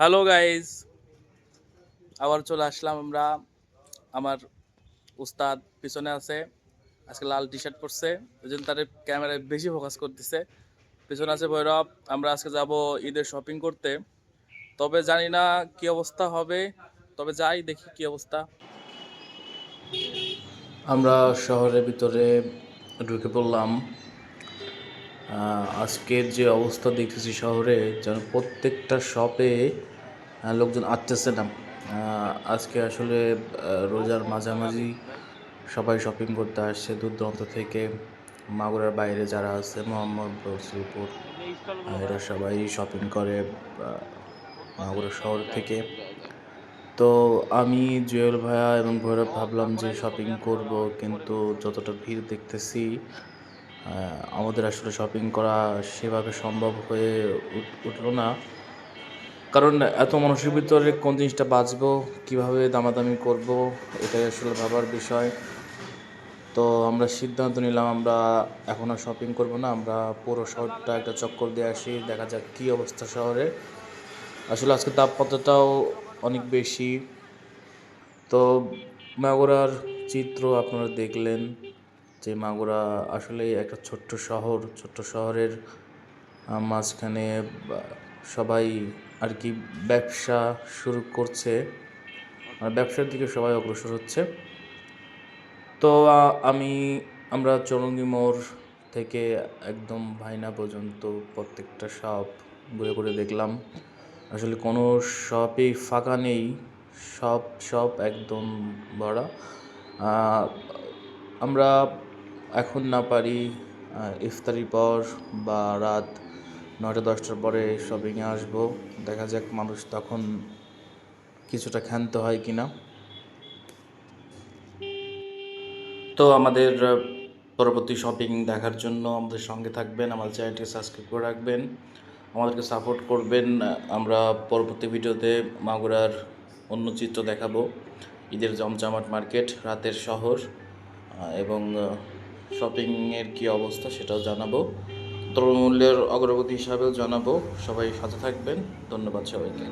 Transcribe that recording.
Hello guys আবার চলে আসলাম আমরা। আমার উস্তাদ পিছনে আছে। আজকে লাল টি শার্ট পরছে। ওই জন্য তার ক্যামেরায় বেশি ফোকাস করতেছে। পিছনে আছে ভৈরব। আমরা আজকে যাব ঈদের শপিং করতে। তবে জানি না কি অবস্থা হবে। তবে যাই দেখি কি অবস্থা। আমরা শহরের ভিতরে ঢুকে পড়লাম। আজকের যে অবস্থা দেখতেছি শহরে, যেন প্রত্যেকটা শপে লোকজন আসতেছে না। আজকে আসলে রোজার মাঝামাঝি সবাই শপিং করতে আসছে দূর দূরান্ত থেকে। মাগুরার বাইরে যারা আছে মোহাম্মদ শ্রীপুর এরা সবাই শপিং করে মাগুরা শহর থেকে। তো আমি জুয়েল ভাইয়া এবং ভৈরব ভাবলাম যে শপিং করব, কিন্তু যতটা ভিড় দেখতেছি আমাদের আসলে শপিং করা সেভাবে সম্ভব হয়ে উঠ- উঠল না। কারণ এত মানুষের ভিতরে কোন জিনিসটা বাঁচবো, কীভাবে দামাদামি করব, এটাই আসলে ভাবার বিষয়। তো আমরা সিদ্ধান্ত নিলাম, আমরা এখন আর শপিং করব না, আমরা পুরো শহরটা একটা চক্কর দিয়ে আসি, দেখা যাক কী অবস্থা শহরে। আসলে আজকে তাপমাত্রাটাও অনেক বেশি। তো মাগুরার চিত্র আপনারা দেখলেন। যে মাগুরা আসলে একটা ছোট্ট শহর, ছোট্ট শহরের মাঝখানে সবাই আর কি ব্যবসা শুরু করছে। আর ব্যবসার দিকে সবাই অগ্রসর হচ্ছে। তো আমি, আমরা চৌরঙ্গি মোড় থেকে একদম ভাইনা পর্যন্ত প্রত্যেকটা শপ ঘুরে ঘুরে দেখলাম। আসলে কোনো শপই ফাঁকা নেই। সব সব একদম ভরা। আমরা এখন না পারি ইফতারির পর বা রাত নয়টা, দশটার পরে শপিংয়ে আসব। দেখা যাক মানুষ তখন কিছুটা ক্ষান্ত হয় কি না তো আমাদের পরবর্তী শপিং দেখার জন্য আমাদের সঙ্গে থাকবেন, আমাদের চ্যানেলটি সাবস্ক্রাইব করে রাখবেন, আমাদেরকে সাপোর্ট করবেন। আমরা পরবর্তী ভিডিওতে মাগুরার অন্য চিত্র দেখাবো। ঈদের জমজমাট মার্কেট, রাতের শহর। এবং শপিংয়ের কি অবস্থা সেটাও জানাব। দ্রব্যমূল্যের অগ্রগতি হিসাবেও জানাব। সবাই সাথে থাকবেন। ধন্যবাদ সবাইকে।